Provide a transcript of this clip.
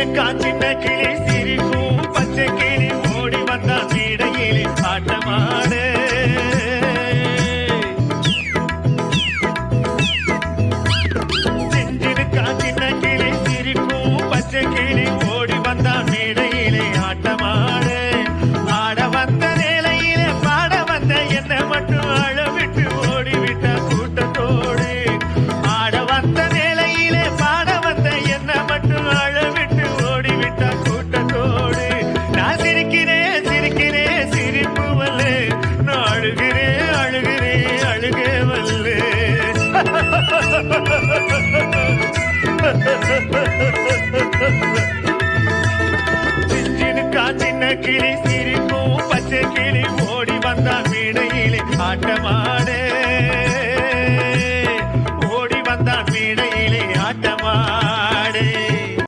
செஞ்சினுக்கா சின்ன கிளி சிரிக்கும். பச்சை கிளி ஓடி வந்தா மேடையிலே ஆட்டமாடு சிஞ்சினுக்கா சின்ன கிளி சிரிக்கும் பச்சை கிளி ஓடி வந்தா வீணையிலே ஆட்டமாடே. ஓடி வந்தான் வீணை